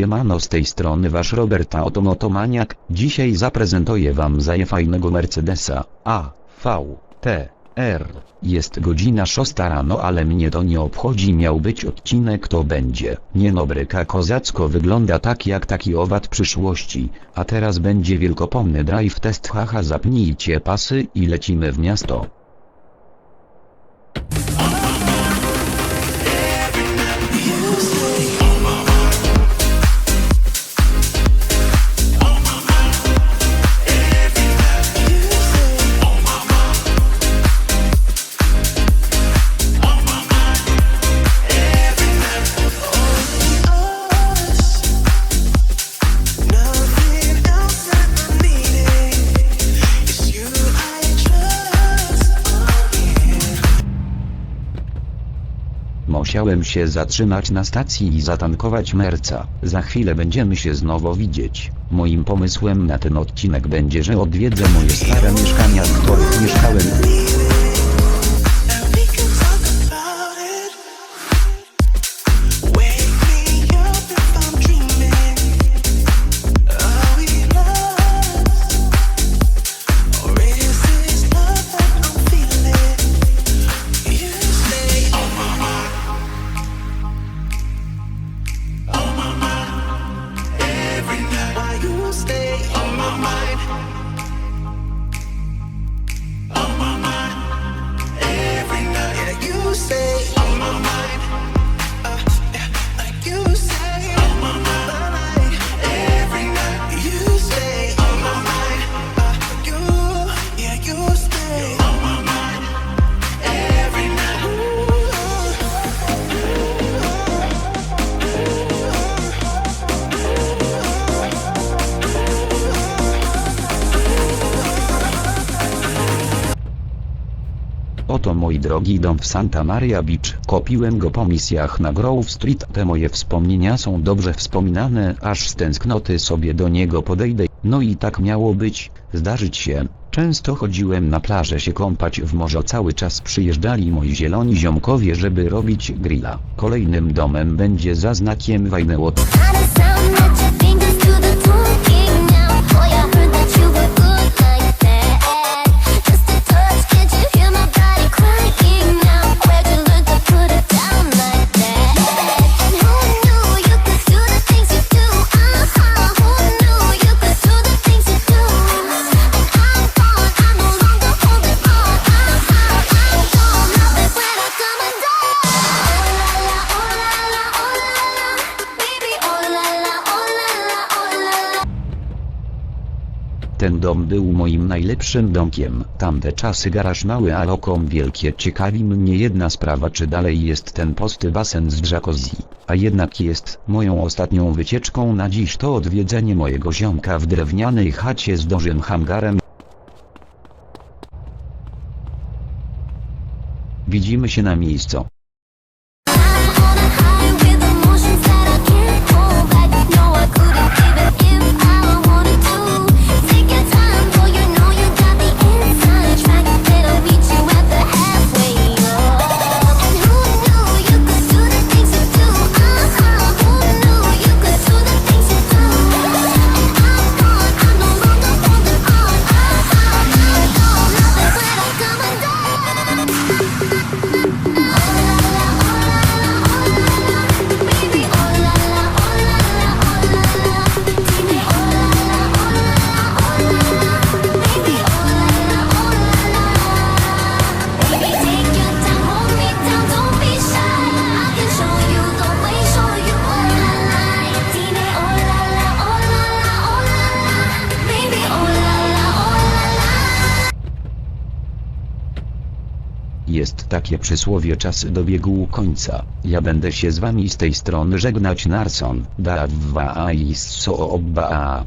Siemano z tej strony wasz Roberta Otomotomaniak, dzisiaj zaprezentuję wam zajefajnego Mercedesa, A, V, T, R. Jest godzina 6 rano ale mnie to nie obchodzi miał być odcinek to będzie. Nie no bryka kozacko wygląda tak jak taki owad przyszłości, a teraz będzie wielkopomny drive test haha zapnijcie pasy i lecimy w miasto. Musiałem się zatrzymać na stacji i zatankować merca. Za chwilę będziemy się znowu widzieć. Moim pomysłem na ten odcinek będzie, że odwiedzę moje stare mieszkania, w których mieszkałem. Oto mój drogi dom w Santa Maria Beach. Kopiłem go po misjach na Grove Street. Te moje wspomnienia są dobrze wspominane, aż z tęsknoty sobie do niego podejdę. No i tak miało być, zdarzyć się. Często chodziłem na plażę się kąpać w morzu. Cały czas przyjeżdżali moi zieloni ziomkowie, żeby robić grilla. Kolejnym domem będzie za znakiem Wajnełot. Ten dom był moim najlepszym domkiem. Tamte czasy garaż mały a lokom wielkie. Ciekawi mnie jedna sprawa czy dalej jest ten posty basen z jacuzzi. A jednak jest. Moją ostatnią wycieczką na dziś to odwiedzenie mojego ziomka w drewnianej chacie z dużym hangarem. Widzimy się na miejscu. Jest takie przysłowie czas dobiegł końca. Ja będę się z wami z tej strony żegnać Narson. Da dwa a i so obba a.